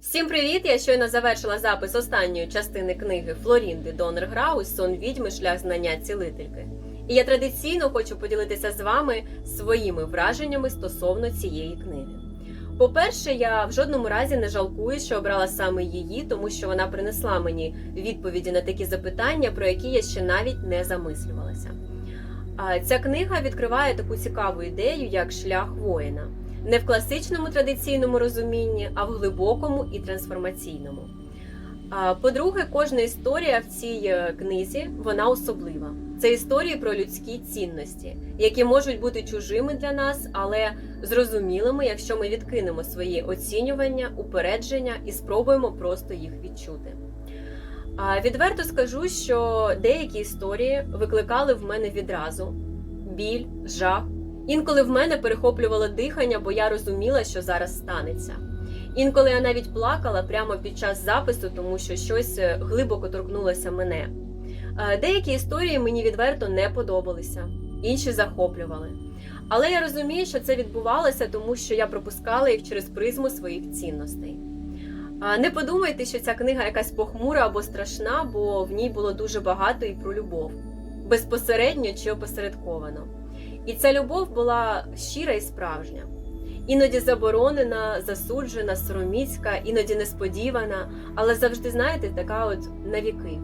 Всім привіт! Я щойно завершила запис останньої частини книги Флорінди Донер Граус Сон відьми шлях знання цілительки. І я традиційно хочу поділитися з вами своїми враженнями стосовно цієї книги. По-перше, я в жодному разі не жалкую, що обрала саме її, тому що вона принесла мені відповіді на такі запитання, про які я ще навіть не замислювалася. Ця книга відкриває таку цікаву ідею, як шлях воїна не в класичному традиційному розумінні, а в глибокому і трансформаційному. По-друге, кожна історія в цій е, книзі вона особлива. Це історії про людські цінності, які можуть бути чужими для нас, але зрозумілими, якщо ми відкинемо свої оцінювання, упередження і спробуємо просто їх відчути. Відверто скажу, що деякі історії викликали в мене відразу біль, жах. Інколи в мене перехоплювало дихання, бо я розуміла, що зараз станеться. Інколи я навіть плакала прямо під час запису, тому що щось е, глибоко торкнулося мене. Е, Деякі історії мені відверто не подобалися, інші захоплювали. Але я розумію, що це відбувалося, тому що я пропускала їх через призму своїх цінностей. Не подумайте, що ця книга якась похмура або страшна, бо в ній було дуже багато і про любов, безпосередньо чи опосередковано. І ця любов була щира і справжня, іноді заборонена, засуджена, сороміцька, іноді несподівана, але завжди, знаєте, така от навіки.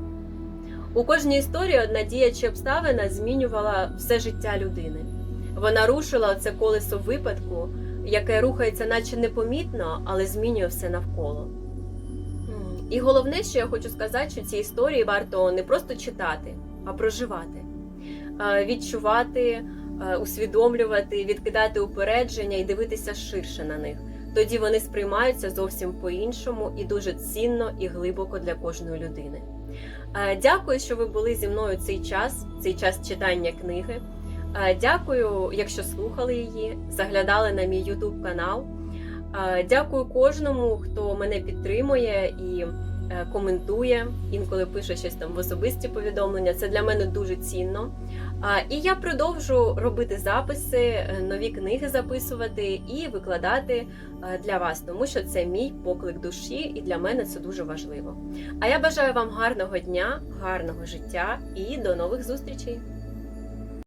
У кожній історії одна дія чи обставина змінювала все життя людини. Вона рушила це колесо випадку, яке рухається, наче непомітно, але змінює все навколо. І головне, що я хочу сказати, що ці історії варто не просто читати, а проживати, Е, відчувати, усвідомлювати, відкидати упередження і дивитися ширше на них. Тоді вони сприймаються зовсім по-іншому і дуже цінно і глибоко для кожної людини. Е, Дякую, що ви були зі мною цей час, цей час читання книги. Е, Дякую, якщо слухали її, заглядали на мій YouTube канал. Е, Дякую кожному, хто мене підтримує і е, коментує, інколи пише щось там в особисті повідомлення. Це для мене дуже цінно. І я продовжу робити записи, е, нові книги записувати і викладати е, для вас, тому що це мій поклик душі, і для мене це дуже важливо. А я бажаю вам гарного дня, гарного життя і до нових зустрічей!